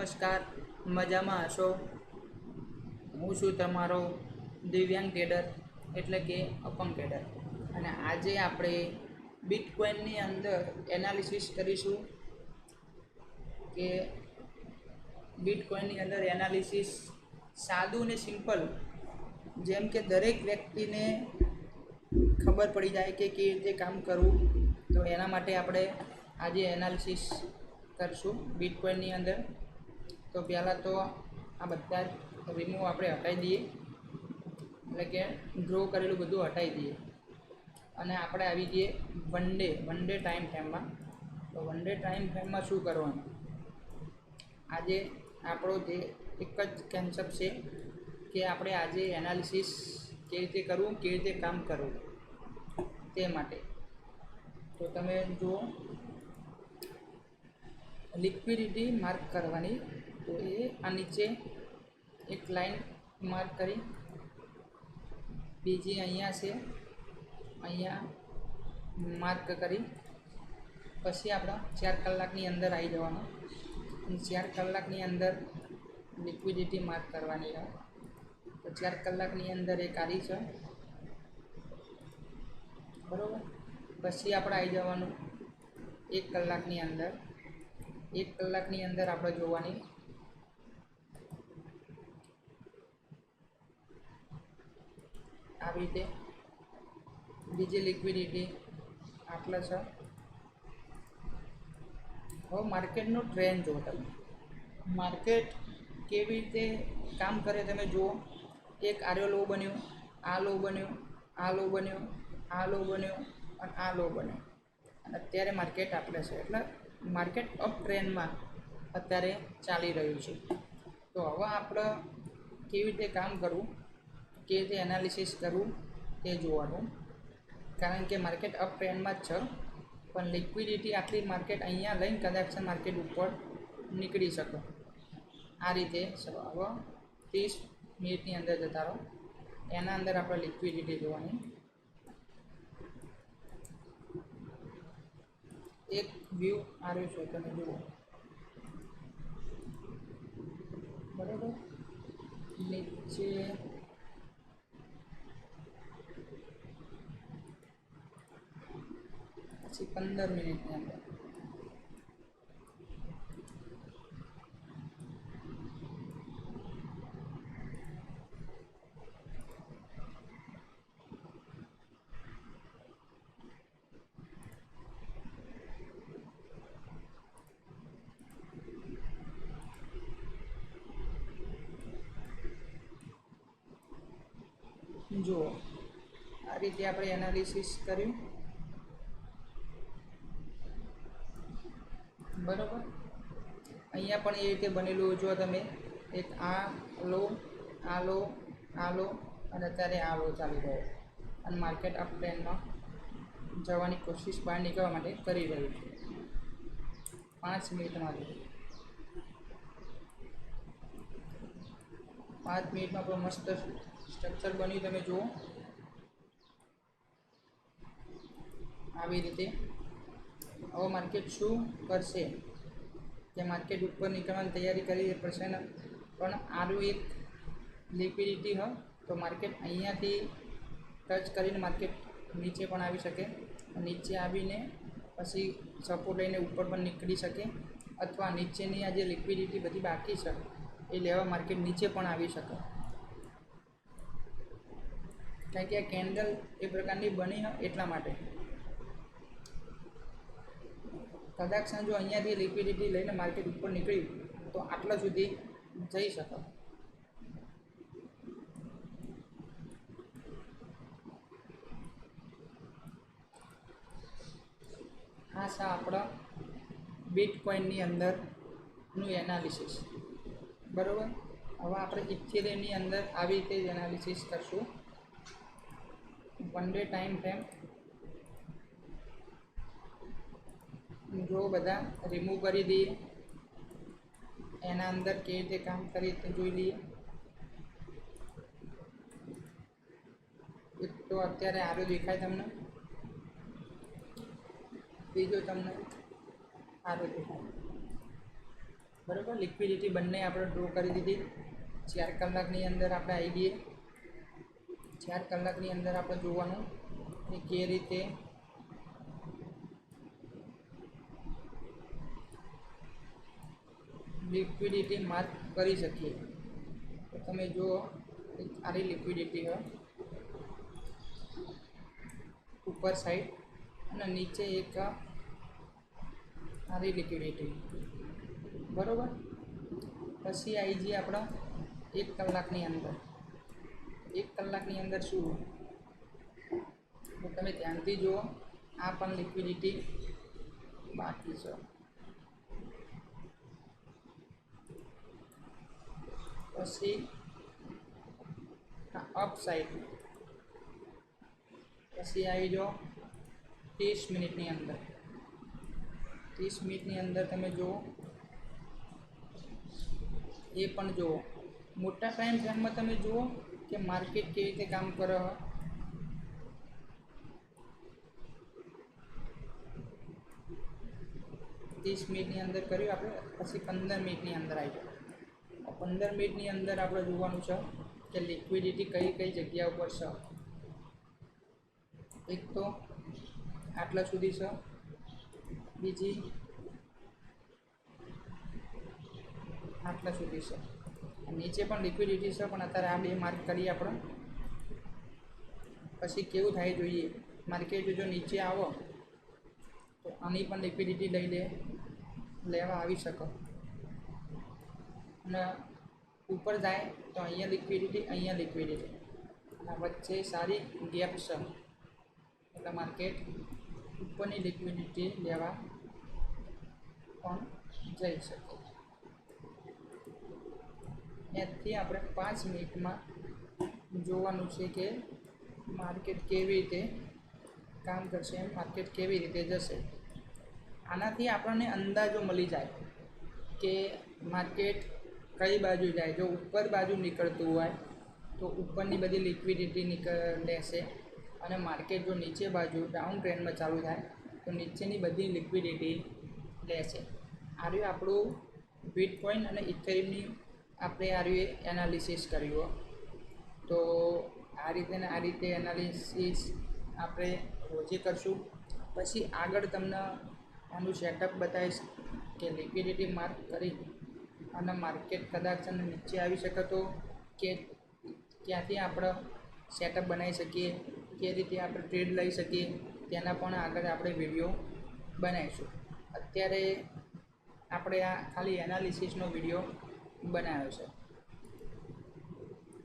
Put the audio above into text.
નમસ્કાર, મજામાં હશો? હું છું તમારો દિવ્યાંગ ટ્રેડર એટલે કે અપંગ ટ્રેડર અને આજે આપણે બિટકોઇનની અંદર એનાલિસિસ કરીશું કે બિટકોઇનની અંદર એનાલિસિસ સાદું ને સિમ્પલ, જેમ કે દરેક વ્યક્તિને ખબર પડી જાય કે કેવી રીતે કામ કરવું, તો એના માટે આપણે આજે એનાલિસિસ કરશું બિટકોઇનની અંદર. તો પહેલાં તો આ બધા રિમૂવ આપણે હટાવી દઈએ. એટલે કે ડ્રો કરેલું બધું હટાવી દઈએ. અને આપણે આવી જઈએ one day one day time ફ્રેમમાં તો વન ડે ટાઈમ ફ્રેમમાં શું કરવાનું? આજે આપણો જે એક જ કન્સેપ્ટ છે કે આપણે આજે એનાલિસિસ કેવી રીતે કરવું, કેવી રીતે કામ કરવું તે માટે. તો તમે જુઓ લિક્વિડિટી માર્ક કરવાની. તો એ આ નીચે એક લાઈન માર્ક કરી. બીજી અહીંયા છે, અહીંયા માર્ક કરી. પછી આપણે ચાર કલાકની અંદર આવી જવાનું. ચાર કલાકની અંદર લિક્વિડિટી માર્ક કરવાની હોય તો ચાર કલાકની અંદર એક આવી છે. બરાબર? પછી આપણે આવી જવાનું એક કલાકની અંદર. એક કલાકની અંદર આપણે જોવાની. આવી રીતે. બીજી લિક્વિડિટી આટલા છે. હવે માર્કેટનો ટ્રેન્ડ જુઓ તમે. માર્કેટ કેવી રીતે કામ કરે તમે જુઓ. એક આર્યો લો બન્યો, આ લો બન્યો, આ લો બન્યો, આ લો બન્યો અને આ લો બન્યો. અને અત્યારે માર્કેટ આપણે છે. એટલે માર્કેટ અપ ટ્રેન્ડમાં અત્યારે ચાલી રહ્યું છે. તો હવે આપણે કેવી રીતે કામ કરવું? કેવી રીતે એનાલિસિસ કરવું? તે જોવાનું. કારણ કે માર્કેટ અપ ટ્રેન્ડમાં જ છે. પણ લિક્વિડિટી આટલી માર્કેટ અહીંયા લઈને કદાચ માર્કેટ ઉપર નીકળી શકે. આ રીતે હવે ત્રીસ મિનિટની અંદર જતા રહો. એના અંદર આપણે લિક્વિડિટી જોવાની એક વ્યૂ આવ્યો છે તમે જુઓ. બરાબર? નીચે પછી પંદર મિનિટની અંદર. જુઓ. આ રીતે આપણે એનાલિસિસ કર્યું. બરાબર? અહીંયા પણ એ રીતે બનેલું જો તમે, એક આ લો આ લો આ લો અને અત્યારે આ લો ચાલી રહ્યો. અને માર્કેટ અપ ટ્રેન્ડમાં જવાની કોશિશ બહાર નીકળવા માટે કરી રહ્યું છે. પાંચ મિનિટમાં પાંચ મિનિટમાં પણ મસ્ત સ્ટ્રક્ચર બન્યું, તમે જુઓ. આવી રીતે હવે માર્કેટ શું કરશે? કે માર્કેટ ઉપર નીકળવાની તૈયારી કરી પડશે ને પણ આરું એક લિક્વિડિટી હોય તો માર્કેટ અહીંયાથી ટચ કરીને માર્કેટ નીચે પણ આવી શકે. નીચે આવીને પછી સપોર્ટ લઈને ઉપર પણ નીકળી શકે. અથવા નીચેની આ જે લિક્વિડિટી બધી બાકી છે, એ લેવા માર્કેટ નીચે પણ આવી શકે. કારણ કે આ કેન્ડલ એ પ્રકારની બની એટલા માટે. કદાચ જો અહીંયાથી લિક્વિડિટી લઈને માર્કેટ ઉપર નીકળ્યું તો આટલા સુધી જઈ શકો. આ છે આપણા બિટકોઇનની અંદરનું એનાલિસિસ બરાબર? હવે આપણે ઇથેરિયમની અંદર આવી રીતે એનાલિસિસ કરશું. વન ડે ટાઈમ ફ્રેમ જો બધા રિમૂવ કરી દઈએ એના અંદર કેવી રીતે કામ કરી તે જોઈ લઈએ એક તો અત્યારે આરો દેખાય તમને બીજો તમને આરો દેખાય બરાબર લિક્વિડિટી બંને આપણે ડ્રો કરી દીધી ચાર કલાકની અંદર આપણે આવી ગઈએ ચાર કલાકની અંદર આપણે જોવાનું કે કે રીતે લિક્વિડિટી માર્ક કરી શકીએ. તો તમે જુઓ આરી લિક્વિડિટી હોય. ઉપર સાઈડ અને નીચે એક આરી લિક્વિડિટી. બરાબર? પછી આવી જઈએ આપણા એક કલાકની અંદર. એક કલાકની અંદર શું હોય? તો તમે ધ્યાનથી જુઓ, આ પણ લિક્વિડિટી બાકી છે. પછી અપ સાઈડ પછી આવી જાઓ, ત્રીસ મિનિટની અંદર. ત્રીસ મિનિટની અંદર તમે જુઓ, એ પણ જુઓ. મોટા ટાઈમ ફ્રેમમાં તમે જુઓ કે માર્કેટ કેવી રીતે કામ કરે હોય ત્રીસ મિનિટની અંદર કર્યું આપણે, પછી પંદર મિનિટની અંદર આવી જાય પંદર મિનિટની અંદર આપણે જોવાનું છે કે લિક્વિડિટી કઈ કઈ જગ્યા ઉપર છે. એક તો આટલા સુધી છે. બીજી આટલા સુધી છે. નીચે પણ લિક્વિડિટી છે, પણ અત્યારે આ બે માર્ક કરીએ આપણે. પછી કેવું થાય જોઈએ? માર્કેટ જો નીચે આવો, તો આની પણ લિક્વિડિટી લઈ લે, લેવા આવી શકો. અને ઉપર જાય, તો અહીંયા લિક્વિડિટી અહીંયા લિક્વિડિટી અને વચ્ચે સારી ગેપ છે. એટલે માર્કેટ ઉપરની લિક્વિડિટી લેવા પણ જઈ શકે. એથી આપણે પાંચ મિનિટમાં જોવાનું છે કે માર્કેટ કેવી રીતે કામ કરશે, માર્કેટ કેવી રીતે જશે. આનાથી આપણને અંદાજો મળી જાય કે માર્કેટ કઈ બાજુ જાય. જો ઉપર બાજુ નીકળતું હોય તો ઉપરની બધી લિક્વિડિટી લેશે અને માર્કેટ જો નીચે બાજુ ડાઉન ટ્રેન્ડમાં ચાલુ થાય તો નીચેની બધી લિક્વિડિટી લેશે. આ રહ્યું આપણું બિટકોઇન અને ઇથેરિયમની આપણે આ એનાલિસિસ કર્યું તો આ રીતે ને આ રીતે એનાલિસિસ આપણે રોજે કરશું. પછી આગળ તમને આનું સેટઅપ બતાવીશ કે લિક્વિડિટી માર્ક કરી અને માર્કેટ કદાચ નીચે આવી શકે તો કે ક્યાંથી આપણે સેટઅપ બનાવી શકીએ કે રીતે આપણે ટ્રેડ લઈ શકીએ, તેના પણ આગળ આપણે વીડિયો બનાવીશું. અત્યારે આપણે આ ખાલી એનાલિસિસનો વીડિયો બનાવ્યો છે.